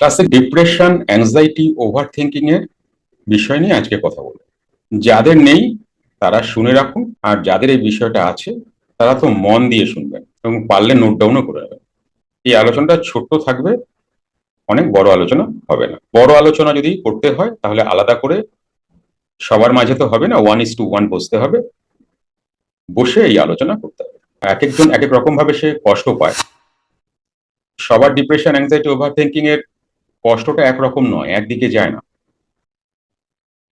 ক্লাসে depression anxiety over thinking এর বিষয় নিয়ে আজকে কথা বলব। যাদের নেই, তারা শুনে রাখুন, আর যাদের এই বিষয়টা আছে, তারা তো মন দিয়ে শুনবেন এবং পারলে নোট ডাউনও করে নেবেন। এই আলোচনাটা ছোট্ট থাকবে, অনেক বড় আলোচনা হবে না। বড় আলোচনা যদি করতে হয়, তাহলে আলাদা করে সবার মাঝে তো হবে না ওয়ান ইস টু ওয়ান বসতে হবে। বসে এই আলোচনা করতে হবে। এক একজন এক এক রকম ভাবে সে কষ্ট পায়। সবার ডিপ্রেশন অ্যাংজাইটি ওভার থিঙ্কিং এর কষ্টটা একরকম নয়, একদিকে যায় না।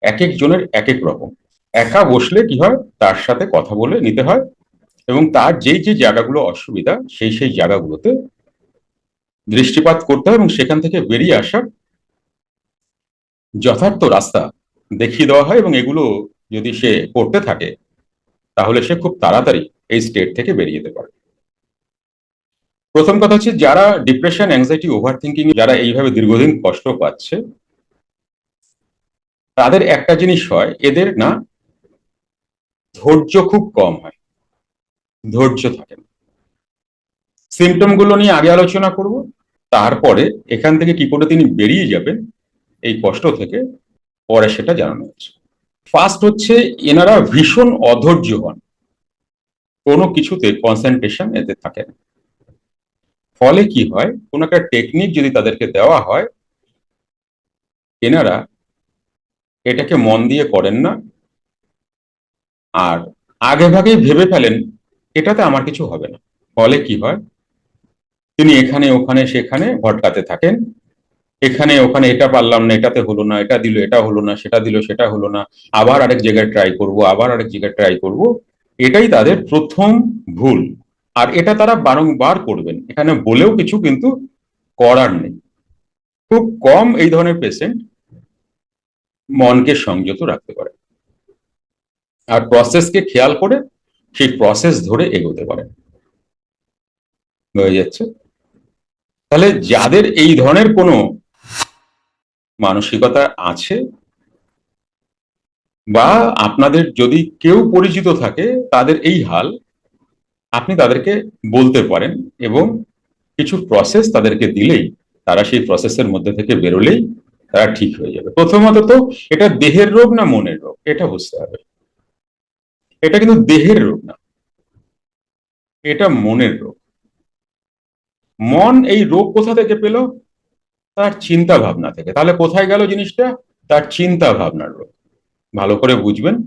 এক একজনের এক এক রকম। একা বসলে কি হয়? তার সাথে কথা বলে নিতে হয় এবং তার যেই যে জায়গাগুলো অসুবিধা, সেই সেই জায়গাগুলোতে দৃষ্টিপাত করতে হয় এবং সেখান থেকে বেরিয়ে আসার যথার্থ রাস্তা দেখিয়ে দেওয়া হয় এবং এগুলো যদি সে করতে থাকে, তাহলে সে খুব তাড়াতাড়ি এই স্টেট থেকে বেরিয়ে যেতে পারে। প্রথম কথা হচ্ছে যারা ডিপ্রেশন অ্যাংজাইটি ওভার থিঙ্কিং যারা এইভাবে দীর্ঘদিন কষ্ট পাচ্ছে, তাদের একটা জিনিস হয়, এদের না ধৈর্য খুব কম হয়। ধৈর্য থাকে না। সিমটমগুলো নিয়ে আগে আলোচনা করব, তারপরে এখান থেকে কি করে তিনি বেরিয়ে যাবেন, এই কষ্ট থেকে, পরে সেটা জানানো হচ্ছে। ফার্স্ট হচ্ছে, এনারা ভীষণ অধৈর্য হন। কোনো কিছুতে কনসেন্ট্রেশন এতে থাকে না। ফলে কি হয়? কোনো একটা টেকনিক যদি তাদেরকে দেওয়া হয়, এনারা এটাকে মন দিয়ে করেন না। আর আগে ভাগেই ভেবে ফেলেন, এটাতে আমার কিছু হবে না। ফলে কি হয়? তিনি এখানে, ওখানে, সেখানে ভটকাতে থাকেন। এখানে, ওখানে এটা পারলাম না, এটাতে হলো না, এটা দিল, এটা হলো না, সেটা দিল, সেটা হলো না, আবার আরেক জায়গায় ট্রাই করব, আবার আরেক জায়গায় ট্রাই করব। এটাই তাদের প্রথম ভুল। আর এটা তারা বারংবার করবেন। এখানে বলেও কিছু কিন্তু করার নেই। খুব কম এই ধরনের পেশেন্ট মনকে সংযত রাখতে পারে। আর প্রসেসকে খেয়াল করে সেই প্রসেস ধরে এগোতে পারে। হয়ে যাচ্ছে। তাহলে যাদের এই ধরনের কোনো মানসিকতা আছে বা আপনাদের যদি কেউ পরিচিত থাকে, তাদের এই হাল আপনি তাদেরকে বলতে পারেন এবং কিছু প্রসেস তাদেরকে দিলেই তারা সেই প্রসেসের মধ্যে থেকে বেরোলেই তারা ঠিক হয়ে যাবে। প্রথমত তো এটা দেহের রোগ না মনের রোগ? এটা বুঝতে হবে। এটা কিন্তু দেহের রোগ না। এটা মনের রোগ। মন এই রোগ কোথা থেকে পেল? তার চিন্তা ভাবনা থেকে। তাহলে কোথায় গেল জিনিসটা? তার চিন্তা ভাবনার রোগ। ভালো করে বুঝবেন।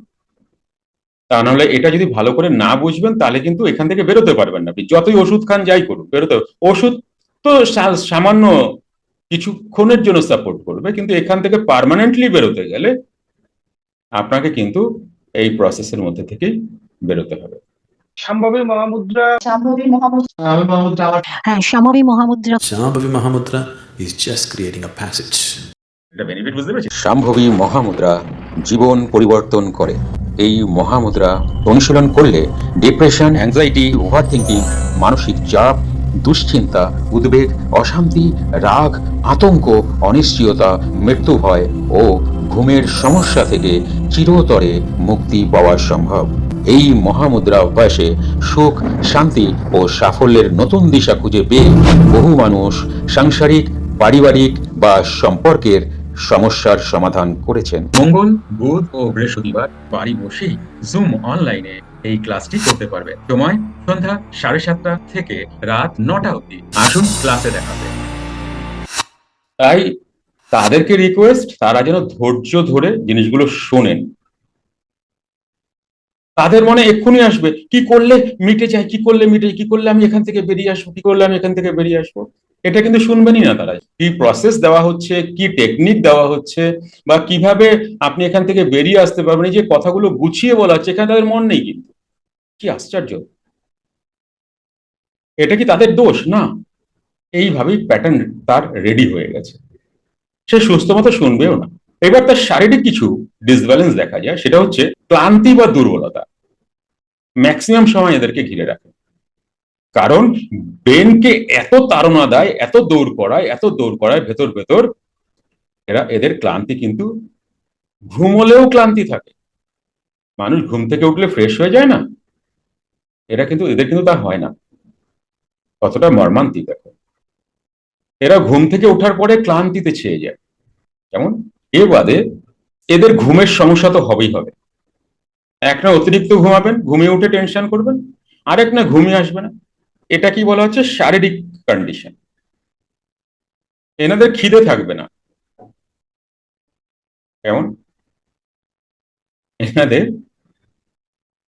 তা নাহলে এটা যদি ভালো করে না বুঝবেন তাহলে কিন্তু এখান থেকে বেরোতে পারবেন না আপনি যতই ওষুধ খান যাই করুন বেরোতে ওষুধ তো সামান্য কিছুক্ষণের জন্য সাপোর্ট করবে কিন্তু এখান থেকে পারমানেন্টলি বেরোতে গেলে আপনাকে কিন্তু এই প্রসেসের মধ্যে থেকেই বেরোতে হবে সম্ভবী মহামুদ্রা Shambhavi Mahamudra. মহামুদ্রা হ্যাঁ Shambhavi Mahamudra. Shambhavi Mahamudra is just creating a passage. এটা বেনিফিট বুঝতে পেরেছি। শাম্ভবী মহামুদ্রা জীবন পরিবর্তন করে। এই মহামুদ্রা অনুশীলন করলে ডিপ্রেশন অ্যাংজাইটি ওভার থিঙ্কিং মানসিক চাপ, দুশ্চিন্তা, উদ্বেগ, অশান্তি, রাগ, আতঙ্ক, অনিশ্চয়তা, মৃত্যু ভয় ও ঘুমের সমস্যা থেকে চিরতরে মুক্তি পাওয়া সম্ভব। এই মহামুদ্রা অভ্যাসে সুখ, শান্তি ও সাফল্যের নতুন দিশা খুঁজে পেয়ে বহু মানুষ সাংসারিক, পারিবারিক বা সম্পর্কের সমস্যার সমাধান করেছেন। মঙ্গল বুধ ও বৃহস্পতিবার বাড়ি বসেই জুম অনলাইনে এই ক্লাসটি করতে পারবে। সময় সন্ধ্যা সাড়ে সাতটা থেকে রাত নটা অবধি। আসুন ক্লাসে দেখাবে তাই তাদেরকে রিকোয়েস্ট তারা যেন ধৈর্য ধরে জিনিসগুলো শোনেন। তাদের মনে এক্ষুনি আসবে কি করলে মিটে যায় কি করলে মিটে কি করলে আমি এখান থেকে বেরিয়ে আসব কি করলে আমি এখান থেকে বেরিয়ে আসব? এটা কিন্তু শুনবেনই না তারা। কি প্রসেস দেওয়া হচ্ছে, কি টেকনিক দেওয়া হচ্ছে, বা কীভাবে আপনি এখান থেকে বেরিয়ে আসতে পারবেন যে কথাগুলো গুছিয়ে বলা হচ্ছে, এখানে তাদের মন নেই কিন্তু। কি আশ্চর্য। এটা কি তাদের দোষ? না। এইভাবেই প্যাটার্ন তার রেডি হয়ে গেছে। সে সুস্থ মতো শুনবেও না। এবার তার শারীরিক কিছু ডিসব্যালেন্স দেখা যায়, সেটা হচ্ছে ক্লান্তি বা দুর্বলতা। ম্যাক্সিমাম সময় এদেরকে ঘিরে রাখে। কারণ ব্রেনকে এত তাড়না দেয়, এত দৌড় করায়, এত দৌড় করায় ভেতর ভেতর, এরা এদের ক্লান্তি কিন্তু ঘুমলেও ক্লান্তি থাকে। মানুষ ঘুম থেকে উঠলে ফ্রেশ হয়ে যায় না। এরা কিন্তু, এদের কিন্তু তা হয় না। কতটা মর্মান্তিক দেখো। এরা ঘুম থেকে ওঠার পরে ক্লান্তিতে ছেয়ে যায়। যেমন এ বাদে এদের ঘুমের সমস্যা তো হবেই হবে। এক না অতিরিক্ত ঘুমাবেন, ঘুমিয়ে উঠে টেনশন করবেন, আরেক না ঘুমিয়ে আসবে না। এটা কি বলা হচ্ছে? শারীরিক কন্ডিশন এনাদের খিদে থাকবে না। কেমন? এনাদের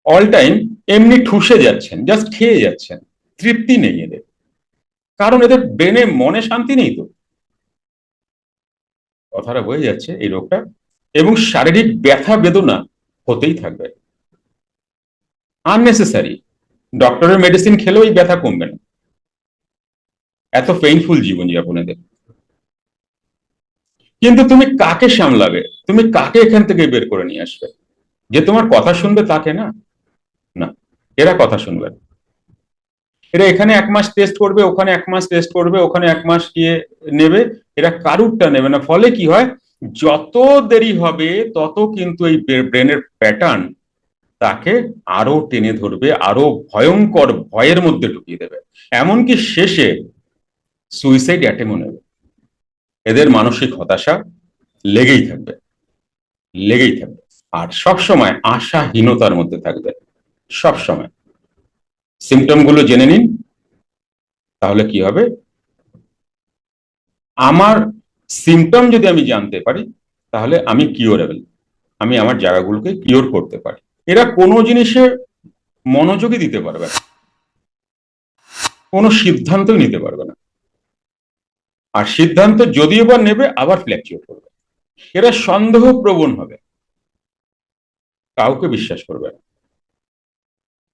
অল টাইম এমনি ঠুসে যাচ্ছেন জাস্ট খেয়ে যাচ্ছেন, তৃপ্তি নেই এদের। কারণ এদের ব্রেনে মনে শান্তি নেই তো। কথাটা বোঝা যাচ্ছে এই রোগটা। এবং শারীরিক ব্যথা বেদনা হতেই থাকবে। আননেসেসারি ডক্টরের মেডিসিন খেলেও এই ব্যথা কমবে না। এত পেইনফুল জীবনযাপন এদের। কিন্তু তুমি কাকে সামলাবে? তুমি কাকে এখান থেকে বের করে নিয়ে আসবে? যে তোমার কথা শুনবে তাকে না? না, এরা কথা শুনবে এরা এখানে এক মাস টেস্ট করবে, ওখানে এক মাস টেস্ট করবে, ওখানে এক মাস গিয়ে নেবে, এরা কারুরটা নেবে না। ফলে কি হয়? যত দেরি হবে, তত কিন্তু এই ব্রেনের প্যাটার্ন তাকে আরও টেনে ধরবে, আরও ভয়ঙ্কর ভয়ের মধ্যে ঢুকিয়ে দেবে। এমনকি শেষে সুইসাইড অ্যাটেম্পও নেবে। এদের মানসিক হতাশা লেগেই থাকবে লেগেই থাকবে। আর সব সময় আশাহীনতার মধ্যে থাকবে সব সময় সিমটমগুলো জেনে নিন, তাহলে কি হবে? আমার সিমটম যদি আমি জানতে পারি, তাহলে আমি কিওরেবল আমি আমার জায়গাগুলোকে কিওর করতে পারি। এরা কোনো জিনিসে মনোযোগই দিতে পারবে না। কোনো সিদ্ধান্তই নিতে পারবে না। আর সিদ্ধান্ত যদিও বা নেবে, আবার ফ্ল্যাকচুয়েট করবে। এরা সন্দেহ প্রবণ হবে। কাউকে বিশ্বাস করবে না।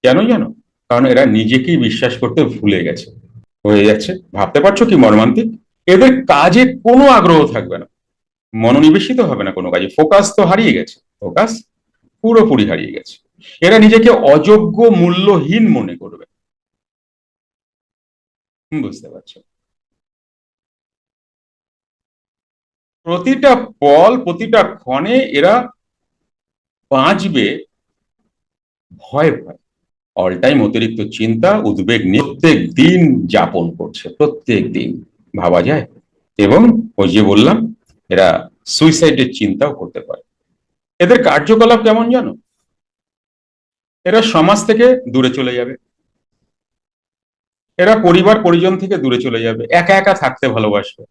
কেন জানো? কারণ এরা নিজেকেই বিশ্বাস করতে ভুলে গেছে। হয়ে যাচ্ছে। ভাবতে পারছ কি মর্মান্তিক? এদের কাজে কোনো আগ্রহ থাকবে না। মনোনিবেশিত হবে না কোনো কাজে। ফোকাস তো হারিয়ে গেছে। ফোকাস পুরোপুরি হারিয়ে গেছে। এরা নিজেকে অযোগ্য মূল্যহীন মনে করবে। বুঝতে পারছ? প্রতিটা পল, প্রতিটা ক্ষণে এরা বাঁচবে ভয় ভয়। অল টাইম অতিরিক্ত চিন্তা, উদ্বেগ প্রত্যেক দিন যাপন করছে, প্রত্যেক দিন। ভাবা যায়? এবং ওই যে বললাম, এরা সুইসাইডের চিন্তাও করতে পারে। এদের কার্যকলাপ কেমন জানো? এরা সমাজ থেকে দূরে চলে যাবে। এরা পরিবার পরিজন থেকে দূরে চলে যাবে। একা একা থাকতে ভালোবাসবে।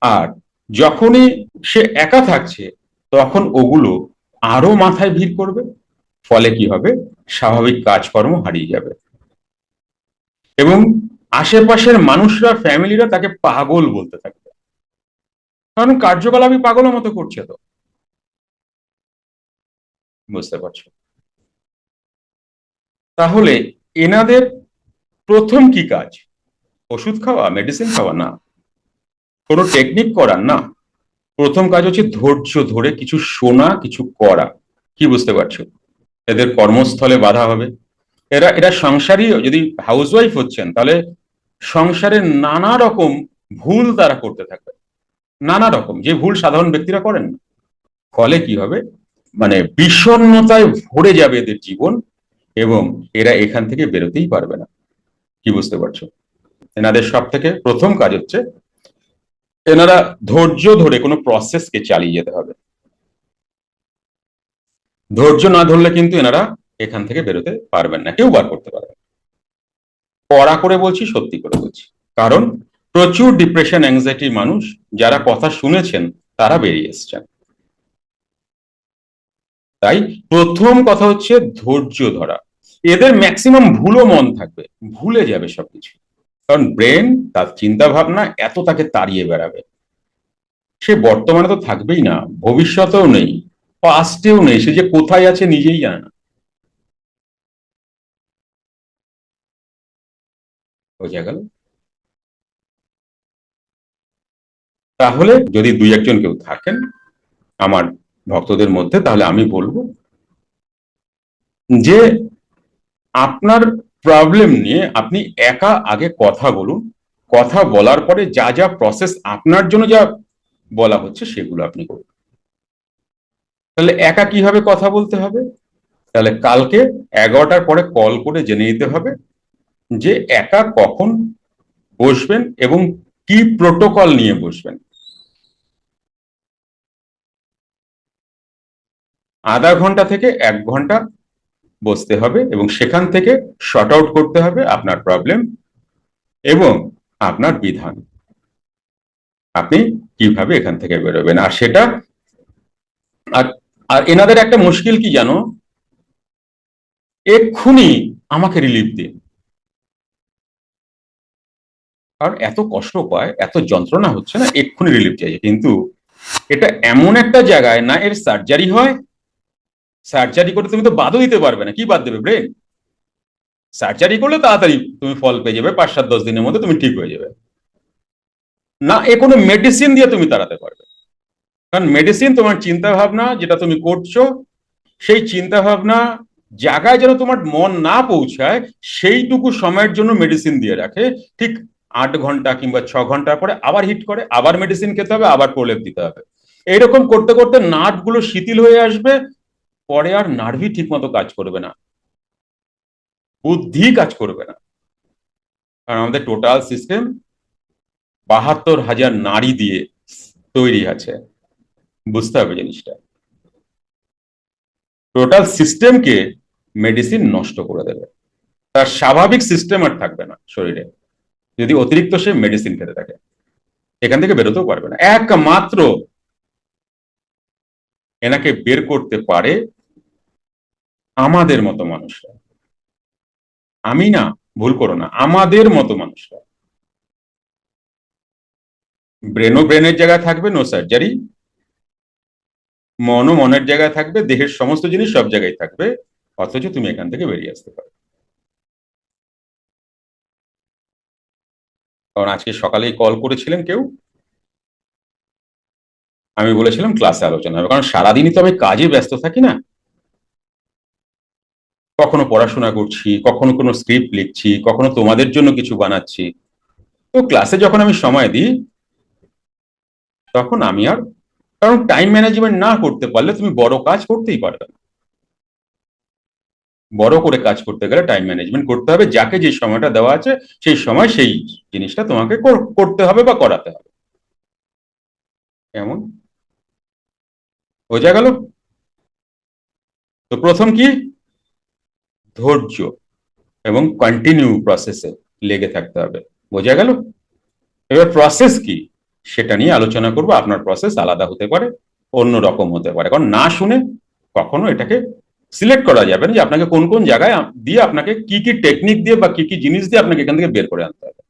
আর যখনই সে একা থাকছে, তখন ওগুলো আরও মাথায় ভিড় করবে। ফলে কি হবে? স্বাভাবিক কাজকর্ম হারিয়ে যাবে। এবং আশেপাশের মানুষরা ফ্যামিলিরা তাকে পাগল বলতে থাকবে। কারণ কার্যকলাপই পাগলের মতো করছে তো। বুঝতে পারছ। তাহলে এনাদের প্রথম কি কাজ? ওষুধ খাওয়া মেডিসিন খাওয়া? না। কোনো টেকনিক করা না। প্রথম কাজ হচ্ছে ধৈর্য ধরে কিছু শোনা, কিছু করা। কি বুঝতে পারছ? এদের কর্মস্থলে বাধা হবে। এরা এরা সংসারী, যদি হাউসওয়াইফ হচ্ছেন, তাহলে সংসারে নানা রকম ভুল তারা করতে থাকবে। নানা রকম। যে ভুল সাধারণ ব্যক্তিরা করেন ফলে কি হবে? মানে বিষণ্ণতায় ভরে যাবে এদের জীবন এবং এরা এখান থেকে বেরোতেই পারবে না। কি বুঝতে পারছ? এনাদের সব থেকে প্রথম কাজ হচ্ছে এনারা ধৈর্য ধরে কোনো প্রসেসকে চালিয়ে যেতে হবে। ধৈর্য না ধরলে কিন্তু এনারা এখান থেকে বেরোতে পারবেন না, কেউ বার করতে পারবে। কড়া করে বলছি, সত্যি করে বলছি। কারণ প্রচুর ডিপ্রেশন অ্যাংজাইটির মানুষ, যারা কথা শুনেছেন, তারা বেরিয়ে এসছেন। তাই প্রথম কথা হচ্ছে ধৈর্য ধরা। এদের ম্যাক্সিমাম ভুলো মন থাকবে, ভুলে যাবে সবকিছু। কারণ ব্রেন তার চিন্তা ভাবনা এত তাকে তাড়িয়ে বেড়াবে। সে বর্তমানে তো থাকবেই না, ভবিষ্যতেও নেই পাস্টেও নেই, সে যে কোথায় আছে নিজেই জানে না। গেল? তাহলে যদি দুই একজন কেউ থাকেন, আমার ভক্তদের মধ্যে, তাহলে আমি বলব যে আপনার প্রবলেম নিয়ে আপনি একা আগে কথা বলুন। কথা বলার পরে যা যা প্রসেস আপনার জন্য যা বলা হচ্ছে, সেগুলো আপনি করুন। তাহলে একা কীভাবে কথা বলতে হবে? তাহলে কালকে এগারোটার পরে কল করে জেনে নিতে হবে যে একা কখন বসবেন এবং কি প্রোটোকল নিয়ে বসবেন। আধা ঘণ্টা থেকে এক ঘণ্টা বসতে হবে এবং সেখান থেকে শর্ট আউট করতে হবে আপনার প্রবলেম এবং আপনার বিধান। আপনি কীভাবে এখান থেকে বেরোবেন? আর সেটা, আর আর এনাদের একটা মুশকিল কি জানো? এক্ষুনি আমাকে রিলিফ দিন। আর এত কষ্ট পায়, এত যন্ত্রণা হচ্ছে না, এক্ষুনি রিলিফ চাইছে। কিন্তু এটা এমন একটা জায়গায় না এর সার্জারি হয় সার্জারি করে তুমি তো বাদও দিতে পারবে না, কি বাদ দেবে ব্রেন সার্জারি করলে তাড়াতাড়ি তুমি ফল পেয়ে যাবে, পাঁচ সাত দশ দিনের মধ্যে তুমি ঠিক হয়ে যাবে। না, এ কোনো মেডিসিন দিয়ে তুমি তাড়াতে পারবে কারণ মেডিসিন তোমার চিন্তা ভাবনা যেটা তুমি করছ, সেই চিন্তা ভাবনা জায়গায় যেন তোমার মন না পৌঁছায়, সেইটুকু সময়ের জন্য মেডিসিন দিয়ে রাখে। ঠিক আট ঘণ্টা কিংবা ছ ঘণ্টা পরে আবার হিট করে, আবার মেডিসিন খেতে হবে, আবার প্রলেপ দিতে হবে। এইরকম করতে করতে নার্ভগুলো শিথিল হয়ে আসবে পরে আর নার্ভি ঠিক মতো কাজ করবে না। বুদ্ধি কাজ করবে না। কারণ আমাদের টোটাল সিস্টেম বাহাত্তর হাজার নারী দিয়ে তৈরি আছে। বুঝতে হবে জিনিসটা। টোটাল সিস্টেমকে মেডিসিন নষ্ট করে দেবে। তার স্বাভাবিক সিস্টেম আর থাকবে না শরীরে। যদি অতিরিক্ত সে মেডিসিন খেতে থাকে, এখান থেকে বেরোতেও পারবে না। একমাত্র এনাকে বের করতে পারে আমাদের মতো মানুষরা। আমি না, ভুল করো না, আমাদের মতো মানুষরা। ব্রেনও ব্রেনের জায়গায় থাকবে নো সার্জারি মনও মনের জায়গায় থাকবে, দেহের সমস্ত জিনিস সব জায়গায় থাকবে, অথচ তুমি এখান থেকে বেরিয়ে আসতে পারো। কারণ আজকে সকালেই কল করেছিলেন কেউ? আমি বলেছিলাম ক্লাসে আলোচনা হবে, কারণ সারাদিনই তো আমি কাজে ব্যস্ত থাকি না। কখনো পড়াশোনা করছি, কখনো কোনো স্ক্রিপ্ট লিখছি, কখনো তোমাদের জন্য কিছু বানাচ্ছি। তো ক্লাসে যখন আমি সময় দিই, তখন আমি আর কারণ টাইম ম্যানেজমেন্ট না করতে পারলে তুমি বড় কাজ করতেই পারবে না। বড় করে কাজ করতে গেলে টাইম ম্যানেজমেন্ট করতে হবে, যাকে যে সময়টা দেওয়া আছে, সেই সময় সেই জিনিসটা তোমাকে করতে হবে বা করাতে হবে। কেমন? বোঝা গেল। তো প্রথম কি? ধৈর্য এবং কন্টিনিউ প্রসেসে লেগে থাকতে হবে। বোঝা গেল? এবার প্রসেস কি? সেটা নিয়ে আলোচনা করব। আপনার প্রসেস আলাদা হতে পারে, অন্য রকম হতে পারে। কারণ না শুনে কখনো এটাকে সিলেক্ট করা যাবে না যে আপনাকে কোন কোন জায়গায় দিয়ে আপনাকে কি কি টেকনিক দিয়ে বা কি কি জিনিস দিয়ে আপনাকে এখান থেকে বের করে আনতে হবে।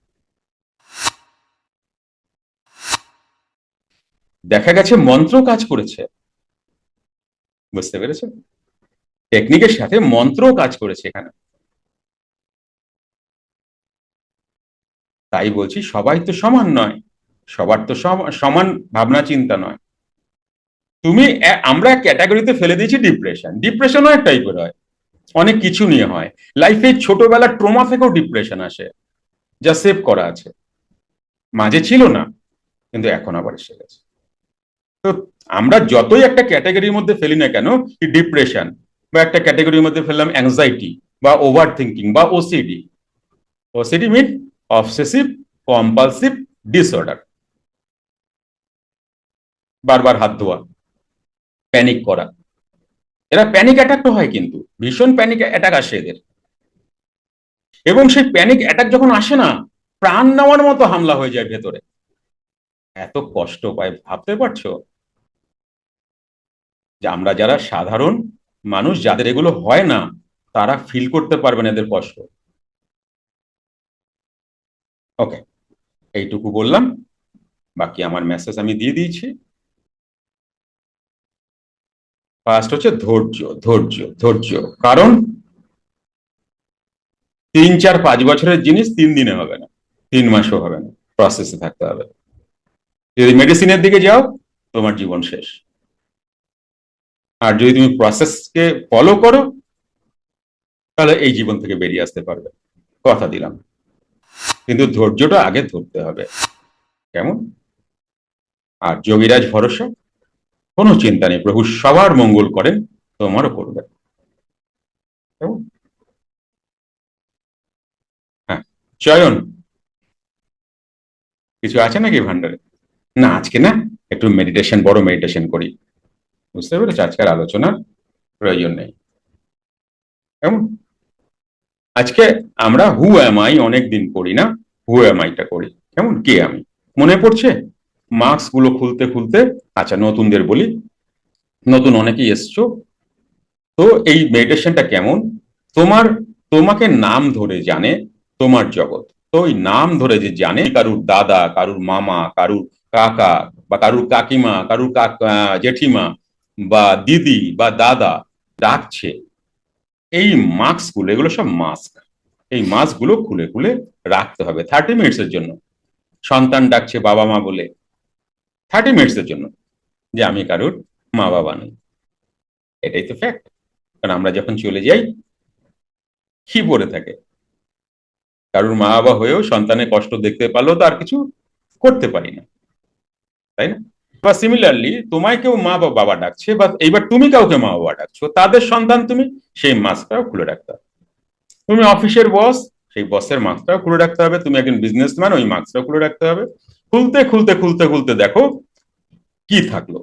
দেখা গেছে মন্ত্র কাজ করেছে। বুঝতে পেরেছ টেকনিকের সাথে মন্ত্র কাজ করেছে এখানে। তাই বলছি, সবাই তো সমান নয়। সবার তো সমান ভাবনা চিন্তা নয়। তুমি আমরা ক্যাটাগরিতে ফেলে দিয়েছি ডিপ্রেশন ডিপ্রেশনও এক টাইপের হয়। অনেক কিছু নিয়ে হয়। লাইফে ছোটবেলার ট্রোমা থেকেও ডিপ্রেশন আসে। যা সেভ করা আছে। মাঝে ছিল না, কিন্তু এখন আবার এসে গেছে। তো আমরা যতই একটা ক্যাটাগরির মধ্যে ফেলি না কেন ডিপ্রেশন বা একটা ক্যাটাগরির মধ্যে ফেললাম অ্যাংজাইটি বা ওভার থিঙ্কিং বা OCD OCD mean obsessive compulsive disorder বারবার হাত ধোয়া প্যানিক করা। এরা প্যানিক অ্যাটাক তো হয় কিন্তু, ভীষণ প্যানিক অ্যাটাক আসে এদের। এবং সেই প্যানিক অ্যাটাক যখন আসে না, প্রাণ নেওয়ার মতো হামলা হয়ে যায় ভেতরে। এত কষ্ট পায়, ভাবতে পারছ? যে আমরা যারা সাধারণ মানুষ যাদের এগুলো হয় না, তারা ফিল করতে পারবেন এদের কষ্ট। ওকে এইটুকু বললাম। বাকি আমার মেসেজ আমি দিয়ে দিয়েছি। ফার্স্ট হচ্ছে ধৈর্য ধৈর্য ধৈর্য। কারণ তিন, চার, পাঁচ বছরের জিনিস তিন দিনে হবে না। তিন মাসও হবে না। প্রসেসে থাকতে হবে। যদি মেডিসিনের দিকে যাও, তোমার জীবন শেষ। আর যদি তুমি প্রসেসকে ফলো করো, তাহলে এই জীবন থেকে বেরিয়ে আসতে পারবে। কথা দিলাম। কিন্তু ধৈর্যটা আগে ধরতে হবে। কেমন? আর যোগীরাজ ভরসা? কোনো চিন্তা নেই। প্রভু সবার মঙ্গল করেন, তোমারও করবে। কেমন? হ্যাঁ চয়ন। কিছু আছে নাকি ভান্ডারে না, আজকে না, একটু মেডিটেশন বড় মেডিটেশন করি। বুঝতে পেরেছ? আজকের আলোচনার প্রয়োজন নেই। কেমন আজকে আমরা হু এম আই অনেক দিন করি না হু এম আইটা করি। কেমন? কে আমি? মনে পড়ছে? মাস্কগুলো খুলতে খুলতে আচ্ছা নতুনদের বলি, নতুন অনেকেই এসছো। তো এই মেডিটেশনটা কেমন? তোমার, তোমাকে নাম ধরে জানে তোমার জগৎ। তো ওই নাম ধরে যে জানে, কারুর দাদা, কারুর মামা, কারুর কাকা বা কারুর কাকিমা, কারুর কাকা জেঠিমা বা দিদি বা দাদা ডাকছে, এই মাস্কগুলো এগুলো সব মাস্ক। এই মাস্কগুলো খুলে খুলে রাখতে হবে থার্টি মিনিটস এর জন্য। সন্তান ডাকছে বাবা মা বলে থার্টি মিনিটস এর জন্য যে আমি কারুর মা বাবা নই। এটাই তো ফ্যাক্ট কারণ আমরা যখন চলে যাই, কি পড়ে থাকে? কারুর মা বাবা হয়েও সন্তানের কষ্ট দেখতে পারলেও তো আর কিছু করতে পারি না। তাই না? বা সিমিলারলি তোমায় কেউ মা বা বাবা ডাকছে, বা এইবার তুমি কাউকে মা বাবা ডাকছো, তাদের সন্তান তুমি, সেই মাস্কটাও খুলে রাখতে হবে। তুমি অফিসের বস সেই বসের মাস্কটাও খুলে রাখতে হবে। তুমি একজন বিজনেসম্যান ওই মাস্কটাও খুলে রাখতে হবে। খুলতে খুলতে খুলতে খুলতে দেখো কি থাকল।